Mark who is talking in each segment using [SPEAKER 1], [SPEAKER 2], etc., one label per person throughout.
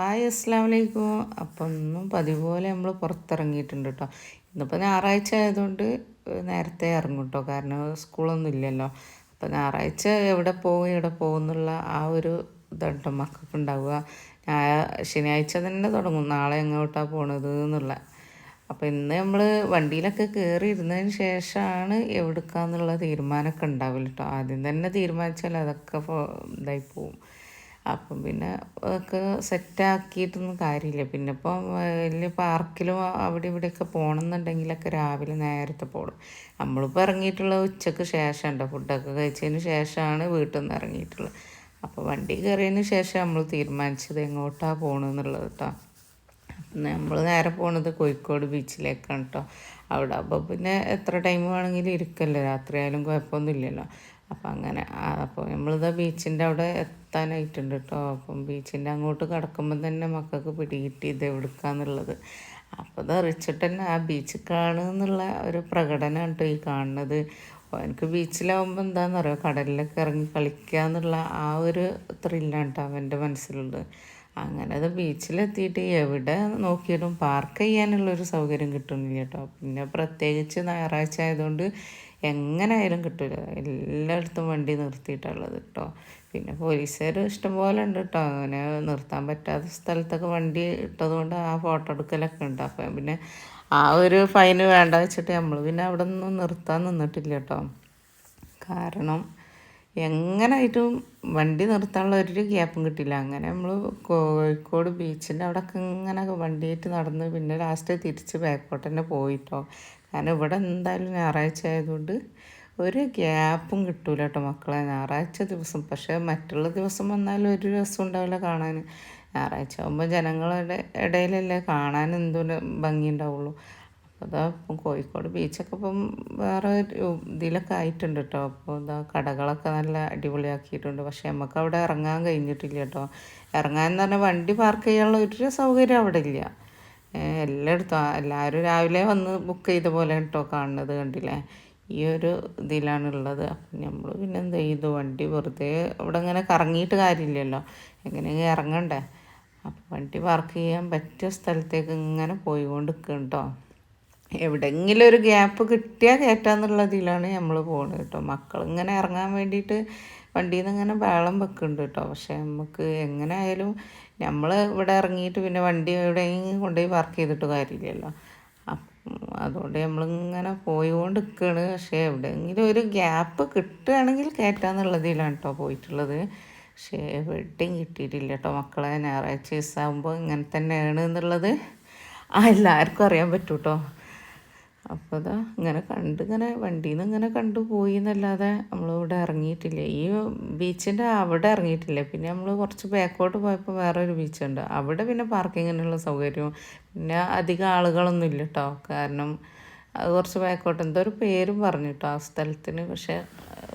[SPEAKER 1] Hi അസ്സാം വലൈക്കും അപ്പം ഒന്നും പതിവ് പോലെ നമ്മൾ പുറത്തിറങ്ങിയിട്ടുണ്ട് കേട്ടോ ഇന്നിപ്പോൾ ഞായറാഴ്ച ആയതുകൊണ്ട് നേരത്തെ ഇറങ്ങും കേട്ടോ കാരണം സ്കൂളൊന്നും ഇല്ലല്ലോ. അപ്പം ഞായറാഴ്ച എവിടെ പോകും എവിടെ പോകും എന്നുള്ള ആ ഒരു ഇതുണ്ടോ മക്കൾക്ക് ഉണ്ടാവുക. ശനിയാഴ്ച തന്നെ തുടങ്ങും. നാളെ എങ്ങോട്ടാണ് പോണത് എന്നുള്ള. അപ്പോൾ ഇന്ന് നമ്മൾ വണ്ടിയിലൊക്കെ കയറി ഇരുന്നതിന് ശേഷമാണ് എവിടുക്കാന്നുള്ള തീരുമാനമൊക്കെ ഉണ്ടാവില്ല കേട്ടോ ആദ്യം തന്നെ തീരുമാനിച്ചാൽ അതൊക്കെ ഇതായി പോവും. അപ്പം പിന്നെ ഒക്കെ സെറ്റാക്കിയിട്ടൊന്നും കാര്യമില്ല. പിന്നെ ഇപ്പം വലിയ പാർക്കിലും അവിടെ ഇവിടെയൊക്കെ പോകണമെന്നുണ്ടെങ്കിലൊക്കെ രാവിലെ നേരത്തെ പോകണം നമ്മളിപ്പോൾ ഇറങ്ങിയിട്ടുള്ള ഉച്ചയ്ക്ക് ശേഷം ഉണ്ടോ ഫുഡൊക്കെ കഴിച്ചതിന് ശേഷമാണ് വീട്ടിൽ നിന്ന് ഇറങ്ങിയിട്ടുള്ളത്. അപ്പോൾ വണ്ടി കയറിയതിന് ശേഷം നമ്മൾ തീരുമാനിച്ചത് എങ്ങോട്ടാണ് പോകണമെന്നുള്ളത് കേട്ടോ നമ്മൾ നേരെ പോണത് കോഴിക്കോട് ബീച്ചിലേക്കാണ് കേട്ടോ അവിടെ അപ്പോൾ പിന്നെ എത്ര ടൈം വേണമെങ്കിലും ഇരിക്കല്ലോ. രാത്രിയായാലും കുഴപ്പമൊന്നുമില്ലല്ലോ. അപ്പം അങ്ങനെ അപ്പോൾ നമ്മളിത് ബീച്ചിന്റെ അവിടെ എത്താനായിട്ടുണ്ട് കേട്ടോ അപ്പം ബീച്ചിന്റെ അങ്ങോട്ട് കിടക്കുമ്പോൾ തന്നെ മക്കൾക്ക് പിടികിട്ടി ഇത് എവിടുക്കാന്നുള്ളത്. അപ്പോൾ അത് അറിയിച്ചിട്ട് തന്നെ ആ ബീച്ച് കാണുന്നുള്ള ഒരു പ്രകടനം കേട്ടോ ഈ കാണുന്നത്. എനിക്ക് ബീച്ചിലാവുമ്പോൾ എന്താണെന്നറിയോ കടലിലൊക്കെ ഇറങ്ങി കളിക്കുക എന്നുള്ള ആ ഒരു ത്രില്ലാണ് കേട്ടോ അവന്റെ മനസ്സിലുള്ളത്. അങ്ങനെ അത് ബീച്ചിലെത്തിയിട്ട് എവിടെ നോക്കിയിട്ടും പാർക്ക് ചെയ്യാനുള്ളൊരു സൗകര്യം കിട്ടുന്നില്ല കേട്ടോ പിന്നെ പ്രത്യേകിച്ച് ഞായറാഴ്ച ആയതുകൊണ്ട് എങ്ങനെ ആയാലും കിട്ടില്ല എല്ലായിടത്തും വണ്ടി നിർത്തിയിട്ടുള്ളത് കേട്ടോ പിന്നെ പോലീസുകാർ ഇഷ്ടംപോലെ ഉണ്ട് കേട്ടോ അങ്ങനെ നിർത്താൻ പറ്റാത്ത സ്ഥലത്തൊക്കെ വണ്ടി ഇട്ടതുകൊണ്ട് ആ ഫോട്ടോ എടുക്കലൊക്കെ ഉണ്ട്. അപ്പം പിന്നെ ആ ഒരു ഫൈന് വേണ്ട വെച്ചിട്ട് നമ്മൾ പിന്നെ അവിടെ നിന്നും നിർത്താൻ നിന്നിട്ടില്ല കേട്ടോ കാരണം എങ്ങനായിട്ടും വണ്ടി നിർത്താനുള്ള ഒരു ഗ്യാപ്പും കിട്ടില്ല അങ്ങനെ നമ്മൾ കോഴിക്കോട് ബീച്ചിന്റെ അവിടെയൊക്കെ ഇങ്ങനെ വണ്ടിയായിട്ട് നടന്ന് പിന്നെ ലാസ്റ്റ് തിരിച്ച് ബാക്കോട്ട് തന്നെ പോയിട്ടോ കാരണം ഇവിടെ എന്തായാലും ഞായറാഴ്ച ആയതുകൊണ്ട് ഒരു ഗ്യാപ്പും കിട്ടൂല കേട്ടോ മക്കളെ. ഞായറാഴ്ച ദിവസം പക്ഷേ മറ്റുള്ള ദിവസം വന്നാലും ഒരു രസം ഉണ്ടാവില്ല കാണാൻ. ഞായറാഴ്ച ആകുമ്പോൾ ജനങ്ങളുടെ ഇടയിലല്ലേ കാണാൻ എന്തൊരു ഭംഗി ഉണ്ടാവുള്ളൂ. അപ്പോൾ അതാ ഇപ്പം കോഴിക്കോട് ബീച്ചൊക്കെ ഇപ്പം വേറെ ഇതിലൊക്കെ ആയിട്ടുണ്ട് കേട്ടോ. അപ്പോൾ ഇതാ കടകളൊക്കെ നല്ല അടിപൊളിയാക്കിയിട്ടുണ്ട്. പക്ഷേ നമുക്ക് അവിടെ ഇറങ്ങാൻ കഴിഞ്ഞിട്ടില്ല കേട്ടോ. ഇറങ്ങാൻ എന്ന് പറഞ്ഞാൽ വണ്ടി പാർക്ക് ചെയ്യാനുള്ള ഒരു സൗകര്യം അവിടെ ഇല്ല. എല്ലായിടത്തും. എല്ലാവരും രാവിലെ വന്ന് ബുക്ക് ചെയ്ത പോലെ കേട്ടോ കാണുന്നത് കണ്ടില്ലേ? ഈ ഒരു ഇതിലാണുള്ളത് അപ്പം നമ്മൾ പിന്നെ എന്ത് ചെയ്തു? വണ്ടി വെറുതെ ഇവിടെ ഇങ്ങനെ കറങ്ങിയിട്ട് കാര്യമില്ലല്ലോ. എങ്ങനെയെങ്കിലും ഇറങ്ങണ്ടേ? അപ്പം വണ്ടി പാർക്ക് ചെയ്യാൻ പറ്റിയ സ്ഥലത്തേക്ക് ഇങ്ങനെ പോയിക്കൊണ്ട് കേട്ടോ. എവിടെയെങ്കിലും ഒരു ഗ്യാപ്പ് കിട്ടിയാൽ കയറ്റാന്നുള്ളതിലാണ് നമ്മൾ പോകുന്നത് കേട്ടോ. മക്കൾ ഇങ്ങനെ ഇറങ്ങാൻ വേണ്ടിയിട്ട് വണ്ടിയിൽ നിന്ന് ഇങ്ങനെ ബഹളം വെക്കുന്നുണ്ട് കേട്ടോ. പക്ഷേ നമുക്ക് എങ്ങനെ ആയാലും നമ്മൾ ഇവിടെ ഇറങ്ങിയിട്ട് പിന്നെ വണ്ടി എവിടെയെങ്കിലും കൊണ്ടുപോയി പാർക്ക് ചെയ്തിട്ട് കാര്യമില്ലല്ലോ അതുകൊണ്ട് നമ്മളിങ്ങനെ പോയിക്കൊണ്ട് നിൽക്കുകയാണ് പക്ഷേ എവിടെയെങ്കിലും ഒരു ഗ്യാപ്പ് കിട്ടുകയാണെങ്കിൽ കയറ്റാന്നുള്ളതിലാണ് കേട്ടോ പോയിട്ടുള്ളത്. പക്ഷേ എവിടെയും കിട്ടിയിട്ടില്ല കേട്ടോ മക്കളെ. ഞായറാഴ്ച ദിവസമാകുമ്പോൾ ഇങ്ങനെ തന്നെയാണ് എന്നുള്ളത് ആ എല്ലാവർക്കും അറിയാൻ പറ്റൂ കേട്ടോ അപ്പോൾ അതാ ഇങ്ങനെ കണ്ട് ഇങ്ങനെ വണ്ടിയിൽ നിന്ന് ഇങ്ങനെ കണ്ടു പോയി എന്നല്ലാതെ നമ്മളിവിടെ ഇറങ്ങിയിട്ടില്ല. ഈ ബീച്ചിന്റെ അവിടെ ഇറങ്ങിയിട്ടില്ല. പിന്നെ നമ്മൾ കുറച്ച് ബാക്കോട്ട് പോയപ്പോൾ വേറൊരു ബീച്ചുണ്ട് അവിടെ പിന്നെ പാർക്കിങ്ങിനുള്ള സൗകര്യവും. പിന്നെ അധികം ആളുകളൊന്നും ഇല്ല കേട്ടോ കാരണം അത് കുറച്ച് ബാക്കോട്ട് എന്തോ ഒരു പേരും പറഞ്ഞു കേട്ടോ ആ സ്ഥലത്തിന്. പക്ഷേ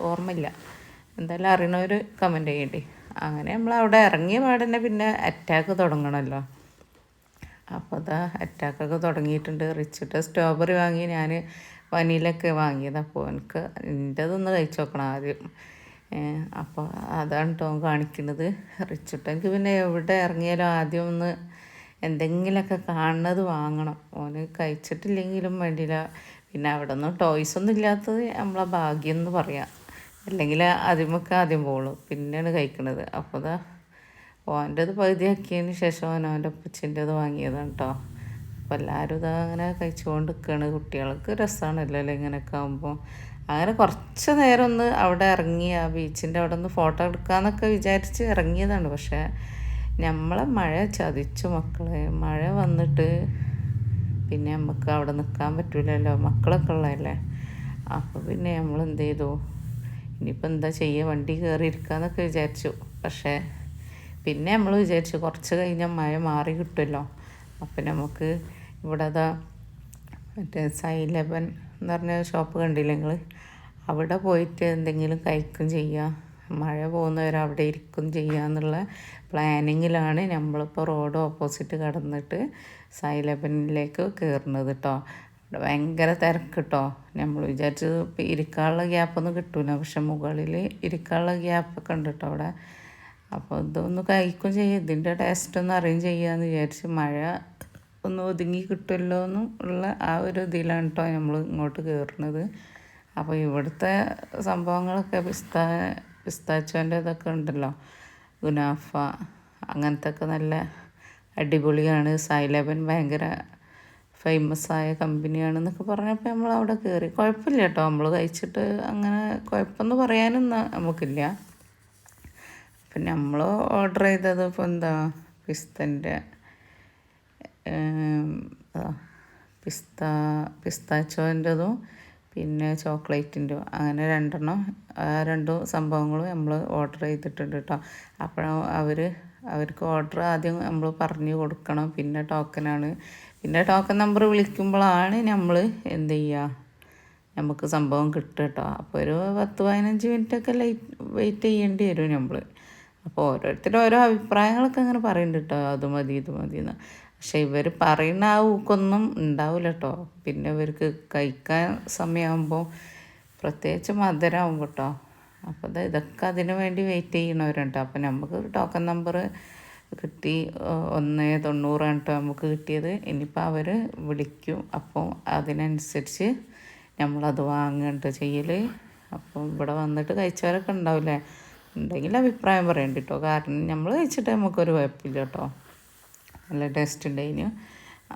[SPEAKER 1] ഓർമ്മയില്ല. എന്തായാലും അറിയണവർ കമന്റ് ചെയ്യണ്ടേ. അങ്ങനെ നമ്മൾ അവിടെ ഇറങ്ങിയ പാടന്നെ പിന്നെ അറ്റാക്ക് തുടങ്ങണമല്ലോ അപ്പോൾ അതാ അറ്റാക്കൊക്കെ തുടങ്ങിയിട്ടുണ്ട്. റിച്ചിട്ട് സ്ട്രോബെറി വാങ്ങി ഞാൻ വനിലൊക്കെ വാങ്ങിയത്. അപ്പോൾ എനിക്ക് എന്റെതൊന്ന് കഴിച്ചു നോക്കണം ആദ്യം. അപ്പോൾ അതാണ് കേട്ടോ കാണിക്കുന്നത്. റിച്ചിട്ട് എനിക്ക് പിന്നെ എവിടെ ഇറങ്ങിയാലും ആദ്യം ഒന്ന് എന്തെങ്കിലുമൊക്കെ കാണുന്നത് വാങ്ങണം. ഓന് കഴിച്ചിട്ടില്ലെങ്കിലും വേണ്ടിയില്ല. പിന്നെ അവിടെ നിന്ന് ടോയ്സ് ഒന്നും ഇല്ലാത്തത് നമ്മളെ ഭാഗ്യം എന്ന് പറയാം. അല്ലെങ്കിൽ ആദ്യമൊക്കെ ആദ്യം പോകുള്ളൂ പിന്നെയാണ് കഴിക്കുന്നത് അപ്പോൾ അതാ ഓന്റെത് പകുതിയാക്കിയതിന് ശേഷം ഓൻ അവന്റെ ഉപ്പച്ചിന്റെത് വാങ്ങിയതാണ് കേട്ടോ അപ്പോൾ എല്ലാവരും ഇത് അങ്ങനെ കഴിച്ചുകൊണ്ട് നിൽക്കുകയാണ് കുട്ടികൾക്ക് രസമാണല്ലോ അല്ലേ ഇങ്ങനെയൊക്കെ ആകുമ്പോൾ അങ്ങനെ കുറച്ച് നേരം ഒന്ന് അവിടെ ഇറങ്ങി ആ ബീച്ചിന്റെ അവിടെ ഒന്ന് ഫോട്ടോ എടുക്കാമെന്നൊക്കെ വിചാരിച്ച് ഇറങ്ങിയതാണ്. പക്ഷേ നമ്മളെ മഴ ചതിച്ചു മക്കളെ. മഴ വന്നിട്ട് പിന്നെ നമുക്ക് അവിടെ നിൽക്കാൻ പറ്റില്ലല്ലോ മക്കളൊക്കെ ഉള്ളതല്ലേ. അപ്പോൾ പിന്നെ നമ്മൾ എന്ത് ചെയ്തു? ഇനിയിപ്പോൾ എന്താ ചെയ്യുക വണ്ടി കയറി ഇരിക്കാമെന്നൊക്കെ വിചാരിച്ചു. പക്ഷേ പിന്നെ നമ്മൾ വിചാരിച്ചു കുറച്ച് കഴിഞ്ഞാൽ മഴ മാറി കിട്ടുമല്ലോ. അപ്പം നമുക്ക് ഇവിടെ അതാ മറ്റേ ലെവൻ എന്ന് പറഞ്ഞ ഷോപ്പ് കണ്ടില്ലേ നിങ്ങൾ അവിടെ പോയിട്ട് എന്തെങ്കിലും കഴിക്കും ചെയ്യുക മഴ പോകുന്നവർ അവിടെ ഇരിക്കും ചെയ്യുക എന്നുള്ള പ്ലാനിങ്ങിലാണ് നമ്മളിപ്പോൾ റോഡ് ഓപ്പോസിറ്റ് കടന്നിട്ട് സൈ ലെവനിലേക്ക് കയറുന്നത് കേട്ടോ അവിടെ ഭയങ്കര തിരക്ക് കേട്ടോ നമ്മൾ വിചാരിച്ചത് ഇരിക്കാനുള്ള ഗ്യാപ്പൊന്നും കിട്ടൂല. പക്ഷെ മുകളിൽ ഇരിക്കാനുള്ള ഗ്യാപ്പൊക്കെ ഉണ്ട് കേട്ടോ അവിടെ. അപ്പോൾ ഇതൊന്ന് കഴിക്കും ചെയ്യും. ഇതിന്റെ ടേസ്റ്റ് ഒന്ന് അറിയും ചെയ്യാമെന്ന് വിചാരിച്ച് മഴ ഒന്ന് ഒതുങ്ങി കിട്ടുമല്ലോ എന്നും ഉള്ള ആ ഒരു ഇതിലാണ് കേട്ടോ നമ്മൾ ഇങ്ങോട്ട് കയറുന്നത് അപ്പോൾ ഇവിടുത്തെ സംഭവങ്ങളൊക്കെ പിസ്ത പിസ്താച്ചോന്റെ ഇതൊക്കെ ഉണ്ടല്ലോ. ഗുനാഫ അങ്ങനത്തെ ഒക്കെ നല്ല അടിപൊളിയാണ്. സൈലബൻ ഭയങ്കര ഫേമസ് ആയ കമ്പനിയാണെന്നൊക്കെ പറഞ്ഞപ്പോൾ നമ്മൾ അവിടെ കയറി കുഴപ്പമില്ല കേട്ടോ നമ്മൾ കഴിച്ചിട്ട് അങ്ങനെ കുഴപ്പമെന്ന് പറയാനൊന്നും നമുക്കില്ല. പിന്നെ നമ്മൾ ഓർഡർ ചെയ്തത് ഇപ്പോൾ എന്താ? പിസ്തന്റെ പിസ്ത പിസ്താച്ചോന്റെതും പിന്നെ ചോക്ലേറ്റിന്റെ അങ്ങനെ രണ്ടെണ്ണം ആ രണ്ടും സംഭവങ്ങളും നമ്മൾ ഓർഡർ ചെയ്തിട്ടുണ്ട് കേട്ടോ അപ്പോൾ അവർ അവർക്ക് ഓർഡർ ആദ്യം നമ്മൾ പറഞ്ഞു കൊടുക്കണം. പിന്നെ ടോക്കനാണ് പിന്നെ ടോക്കൺ നമ്പർ വിളിക്കുമ്പോഴാണ് നമ്മൾ എന്ത് ചെയ്യുക നമുക്ക് സംഭവം കിട്ടുക കേട്ടോ അപ്പോൾ ഒരു പത്ത് പതിനഞ്ച് മിനിറ്റൊക്കെ ലൈറ്റ് വെയിറ്റ് ചെയ്യേണ്ടി വരും നമ്മൾ. അപ്പോൾ ഓരോരുത്തരും ഓരോ അഭിപ്രായങ്ങളൊക്കെ അങ്ങനെ പറയുന്നുണ്ട് കേട്ടോ അത് മതി ഇത് മതി എന്ന് പക്ഷെ ഇവർ പറയുന്ന ആ ഊക്കൊന്നും ഉണ്ടാവില്ല കേട്ടോ പിന്നെ ഇവർക്ക് കഴിക്കാൻ സമയമാകുമ്പോൾ പ്രത്യേകിച്ച് മധുരമാകും കേട്ടോ അപ്പോൾ അത് ഇതൊക്കെ അതിന് വേണ്ടി വെയിറ്റ് ചെയ്യണവരുണ്ട്. അപ്പോൾ നമുക്ക് ടോക്കൺ നമ്പർ കിട്ടി ഒന്ന് തൊണ്ണൂറാണ് കേട്ടോ നമുക്ക് കിട്ടിയത്. ഇനിയിപ്പോൾ അവർ വിളിക്കും. അപ്പോൾ അതിനനുസരിച്ച് നമ്മളത് വാങ്ങേണ്ട ചെയ്യൽ അപ്പോൾ ഇവിടെ വന്നിട്ട് കഴിച്ചവരൊക്കെ ഉണ്ടാവില്ലേ ഉണ്ടെങ്കിൽ അഭിപ്രായം പറയണ്ട കേട്ടോ കാരണം നമ്മൾ കഴിച്ചിട്ട് നമുക്കൊരു കുഴപ്പമില്ല കേട്ടോ നല്ല ടേസ്റ്റ് ഉണ്ടായിന്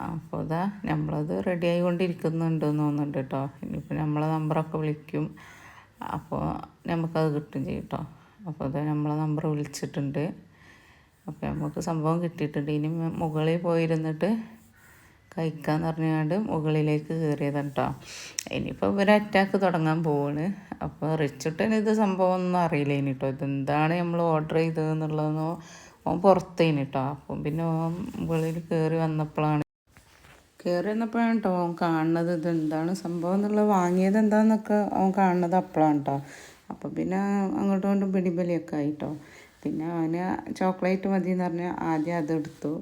[SPEAKER 1] അപ്പോൾ ഇതാ നമ്മളത് റെഡി ആയിക്കൊണ്ടിരിക്കുന്നുണ്ട് തോന്നുന്നുണ്ട് കേട്ടോ ഇനിയിപ്പോൾ നമ്മളെ നമ്പറൊക്കെ വിളിക്കും. അപ്പോൾ നമുക്കത് കിട്ടും ചെയ്യും കേട്ടോ അപ്പോൾ അതാ നമ്മളെ നമ്പർ വിളിച്ചിട്ടുണ്ട്. അപ്പോൾ നമുക്ക് സംഭവം കിട്ടിയിട്ടുണ്ട്. ഇനി മുകളിൽ പോയിരുന്നിട്ട് കഴിക്കാന്ന് പറഞ്ഞുകൊണ്ട് മുകളിലേക്ക് കയറിയതാണ് കേട്ടോ ഇനിയിപ്പോൾ ഇവർ അറ്റാക്ക് തുടങ്ങാൻ പോവാണ്. അപ്പോൾ റിച്ചുട്ടൻ ഇത് സംഭവം ഒന്നും അറിയില്ല ഇനി കേട്ടോ ഇതെന്താണ് നമ്മൾ ഓർഡർ ചെയ്തതെന്നുള്ളതെന്നോ ഓൻ പുറത്തേന് കേട്ടോ അപ്പം പിന്നെ ഓൻ മുകളിൽ കയറി വന്നപ്പോഴാണ് കയറി വന്നപ്പോഴാണ് കേട്ടോ ഓൻ കാണുന്നത് ഇതെന്താണ് സംഭവം എന്നുള്ളത് വാങ്ങിയത് എന്താണെന്നൊക്കെ ഓൻ കാണുന്നത് അപ്പോഴാണ് കേട്ടോ അപ്പോൾ പിന്നെ അങ്ങോട്ടും ഇങ്ങോട്ടും പിടിബലിയൊക്കെ ആയിട്ടോ പിന്നെ അവന് ചോക്ലേറ്റ് മതി എന്ന് പറഞ്ഞാൽ ആദ്യം അതെടുത്തു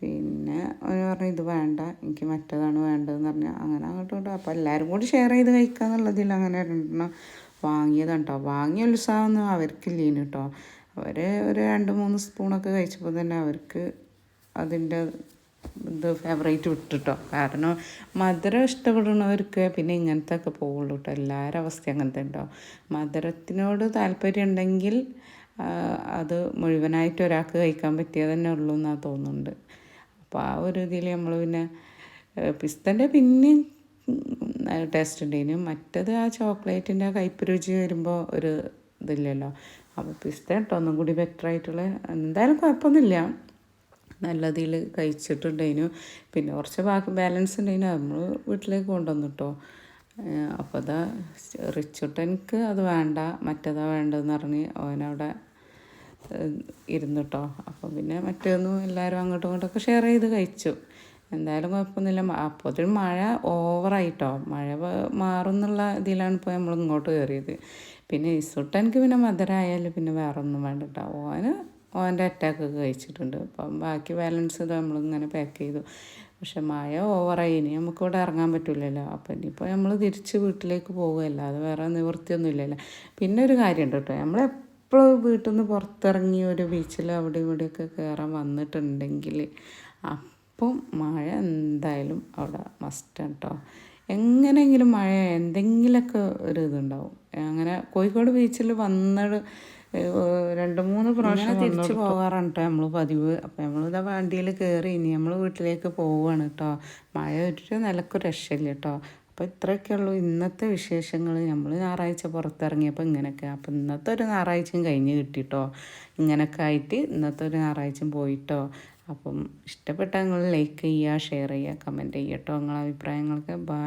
[SPEAKER 1] പിന്നെ അവന് പറഞ്ഞു ഇത് വേണ്ട എനിക്ക് മറ്റേതാണ് വേണ്ടതെന്ന് പറഞ്ഞു. അങ്ങനെ അങ്ങോട്ടും ഇങ്ങോട്ടും. അപ്പോൾ എല്ലാവരും കൂടി ഷെയർ ചെയ്ത് കഴിക്കുക എന്നുള്ളതിൽ അങ്ങനെ രണ്ടെണ്ണം വാങ്ങിയതാണ് കേട്ടോ വാങ്ങിയ ഉത്സാഹമൊന്നും അവർക്കില്ലേനു കേട്ടോ അവർ ഒരു രണ്ട് മൂന്ന് സ്പൂണൊക്കെ കഴിച്ചപ്പോൾ തന്നെ അവർക്ക് അതിന്റെ ഇത് ഫേവറേറ്റ് വിട്ടിട്ടോ. കാരണം മധുരം ഇഷ്ടപ്പെടുന്നവർക്ക് പിന്നെ ഇങ്ങനത്തെ ഒക്കെ പോകുള്ളൂ കേട്ടോ എല്ലാവരുടെ അവസ്ഥ അങ്ങനത്തെ ഉണ്ടോ മധുരത്തിനോട് താല്പര്യം ഉണ്ടെങ്കിൽ അത് മുഴുവനായിട്ട് ഒരാൾക്ക് കഴിക്കാൻ പറ്റിയതന്നെ ഉള്ളൂ എന്നാണ് തോന്നുന്നുണ്ട്. അപ്പോൾ ആ ഒരു ഇതിൽ നമ്മൾ പിന്നെ പിസ്തന്റെ പിന്നെയും ടേസ്റ്റ് ഉണ്ടായിന് മറ്റത് ആ ചോക്ലേറ്റിന്റെ കയ്പ്പ് രുചി വരുമ്പോൾ ഒരു ഇതില്ലല്ലോ. അപ്പോൾ പിസ്ത കേട്ടോ ഒന്നും കൂടി ബെറ്റർ ആയിട്ടുള്ള എന്തായാലും കുഴപ്പമൊന്നുമില്ല. നല്ലതിൽ കഴിച്ചിട്ടുണ്ടെങ്കിലും പിന്നെ കുറച്ച് ബാക്കി ബാലൻസ് ഉണ്ടെങ്കിലും നമ്മൾ വീട്ടിലേക്ക് കൊണ്ടുവന്നു കേട്ടോ അപ്പോൾ അതാ റിച്ചുട്ടനിക്ക് അത് വേണ്ട മറ്റേതാ വേണ്ടതെന്ന് പറഞ്ഞ് അവനവിടെ ഇരുന്നു കേട്ടോ അപ്പോൾ പിന്നെ മറ്റൊന്നും എല്ലാവരും അങ്ങോട്ടും ഇങ്ങോട്ടൊക്കെ ഷെയർ ചെയ്ത് കഴിച്ചു. എന്തായാലും കുഴപ്പമൊന്നുമില്ല. അപ്പോഴത്തേനും മഴ ഓവറായിട്ടോ മഴ മാറും എന്നുള്ള ഇതിലാണ് ഇപ്പോൾ നമ്മൾ ഇങ്ങോട്ട് കയറിയത് പിന്നെ ഇസുട്ടനിക്ക് പിന്നെ മധുരമായാലും പിന്നെ വേറെ ഒന്നും വേണ്ട കേട്ടോ ഓന് ഓന്റെ അറ്റാക്കൊക്കെ കഴിച്ചിട്ടുണ്ട്. അപ്പം ബാക്കി ബാലൻസ് നമ്മളിങ്ങനെ പാക്ക് ചെയ്തു. പക്ഷെ മഴ ഓവറായി ഇനി നമുക്ക് ഇവിടെ ഇറങ്ങാൻ പറ്റില്ലല്ലോ അപ്പം ഇനിയിപ്പോൾ നമ്മൾ തിരിച്ച് വീട്ടിലേക്ക് പോവുകയല്ല. അത് വേറെ നിവൃത്തിയൊന്നും ഇല്ലല്ലോ. പിന്നെ ഒരു കാര്യമുണ്ട് കേട്ടോ. നമ്മൾ എപ്പോഴും വീട്ടിൽ നിന്ന് പുറത്തിറങ്ങി ഒരു ബീച്ചിൽ അവിടെ ഇവിടെയൊക്കെ കയറാൻ വന്നിട്ടുണ്ടെങ്കിൽ അപ്പം മഴ എന്തായാലും അവിടെ മസ്റ്റ് കേട്ടോ എങ്ങനെയെങ്കിലും മഴ എന്തെങ്കിലുമൊക്കെ ഒരു ഇതുണ്ടാവും. അങ്ങനെ കോഴിക്കോട് ബീച്ചിൽ വന്ന രണ്ട് മൂന്ന് പ്രാവശ്യം തിരിച്ചു പോകാറാണ് കേട്ടോ നമ്മൾ പതിവ്. അപ്പോൾ നമ്മളിതാ വണ്ടിയിൽ കയറി ഇനി നമ്മൾ വീട്ടിലേക്ക് പോവുകയാണ് കേട്ടോ മഴ ഒരു നിലയ്ക്ക് രക്ഷയില്ല കേട്ടോ അപ്പോൾ ഇത്രയൊക്കെ ഉള്ളൂ ഇന്നത്തെ വിശേഷങ്ങൾ. നമ്മൾ ഞായറാഴ്ച പുറത്തിറങ്ങിയപ്പോൾ ഇങ്ങനെയൊക്കെ. അപ്പോൾ ഇന്നത്തെ ഒരു ഞായറാഴ്ചയും കഴിഞ്ഞ് കിട്ടിട്ടോ. ഇങ്ങനെയൊക്കെ ആയിട്ട് ഇന്നത്തെ ഒരു ഞായറാഴ്ചയും പോയിട്ടോ. അപ്പം ഇഷ്ടപ്പെട്ട നിങ്ങൾ ലൈക്ക് ചെയ്യുക ഷെയർ ചെയ്യുക കമന്റ് ചെയ്യട്ടോ നിങ്ങളെ അഭിപ്രായങ്ങളൊക്കെ. ബായ്